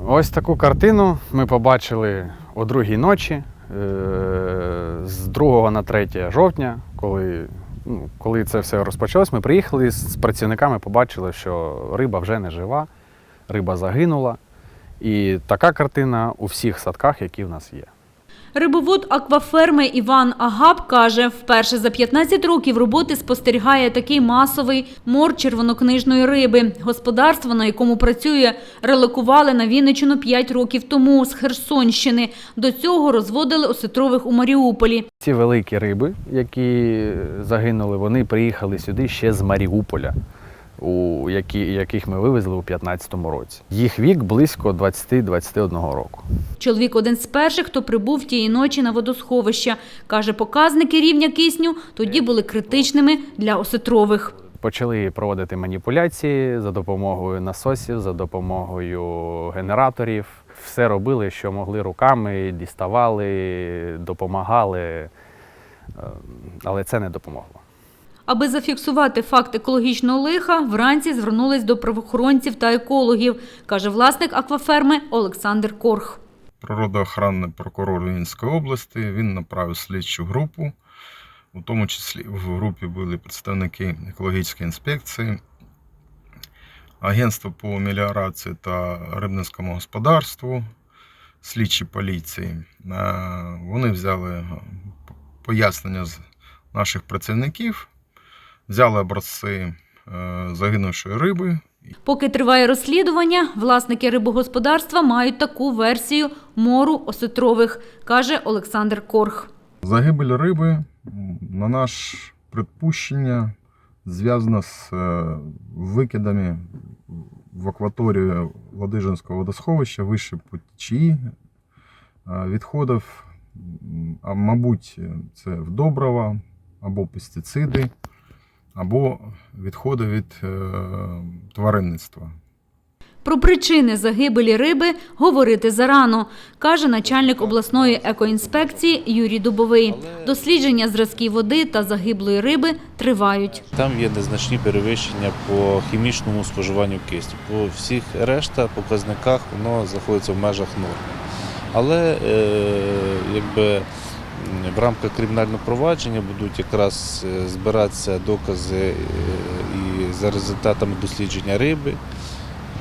Ось таку картину ми побачили о другій ночі е, з 2 на 3 жовтня, коли, ну, коли це все розпочалось, ми приїхали з працівниками, побачили, що риба вже не жива, риба загинула. І така картина у всіх садках, які в нас є. Рибовод акваферми Іван Агап каже, вперше за 15 років роботи спостерігає такий масовий мор червонокнижної риби. Господарство, на якому працює, релокували на Вінниччину 5 років тому з Херсонщини. До цього розводили осетрових у Маріуполі. Ці великі риби, які загинули, вони приїхали сюди ще з Маріуполя, у які, яких ми вивезли у 2015 році. Їх вік близько 20-21 року. Чоловік один з перших, хто прибув тієї ночі на водосховище. Каже, показники рівня кисню тоді були критичними для осетрових. Почали проводити маніпуляції за допомогою насосів, за допомогою генераторів. Все робили, що могли руками, діставали, допомагали, е, але це не допомогло. Аби зафіксувати факт екологічного лиха, вранці звернулись до правоохоронців та екологів, каже власник акваферми Олександр Корх. природоохоронний прокурор Вінської області. Він направив слідчу групу. У тому числі в групі були представники екологічної інспекції, Агентство по меліорації та рибницькому господарству, слідчі поліції. Е, Вони взяли пояснення з наших працівників, взяли образці е, загинувшої риби. Поки триває розслідування, власники рибогосподарства мають таку версію мору осетрових, каже Олександр Корх. Загибель риби, на наш припущення, зв'язана з е, викидами в акваторію Ладижинського водосховища вище по течії е, відходів, а мабуть, це добрива або пестициди, або відходи від е, тваринництва. Про причини загибелі риби говорити зарано, каже начальник обласної екоінспекції Юрій Дубовий. Дослідження зразків води та загиблої риби тривають. Там є незначні перевищення по хімічному споживанню кисню. По всіх решта показниках воно знаходиться в межах норми. Але е, якби в рамках кримінального провадження будуть якраз е, збиратися докази е, і за результатами дослідження риби.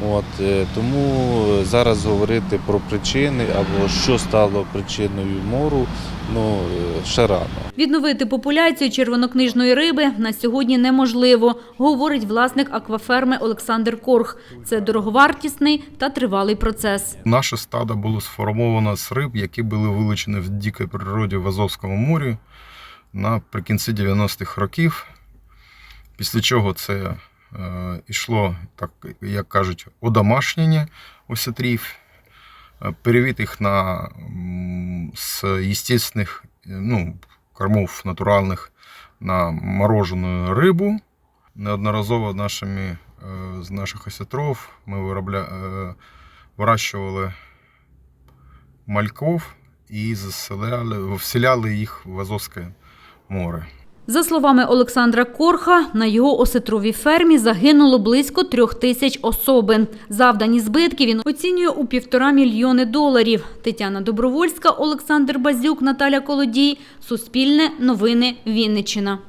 От, е, тому зараз говорити про причини або що стало причиною мору, ну е, ще рано. Відновити популяцію червонокнижної риби на сьогодні неможливо, говорить власник акваферми Олександр Корх. Це дороговартісний та тривалий процес. Наше стадо було сформовано з риб, які були вилучені в дикій природі в Азовському морі наприкінці 90-х років. Після чого це йшло, так як кажуть, одомашнення осетрів, е, перевід їх на з естественних ну, кормов натуральних на морожену рибу. Неодноразово нашими, е, з наших осетров ми виробля, е, вирощували мальков і заселяли, вселяли їх в Азовське море. За словами Олександра Корха, на його осетровій фермі загинуло близько трьох тисяч особин. Завдані збитки він оцінює у півтора мільйони доларів. Тетяна Добровольська, Олександр Базюк, Наталя Колодій. Суспільне новини Вінниччина.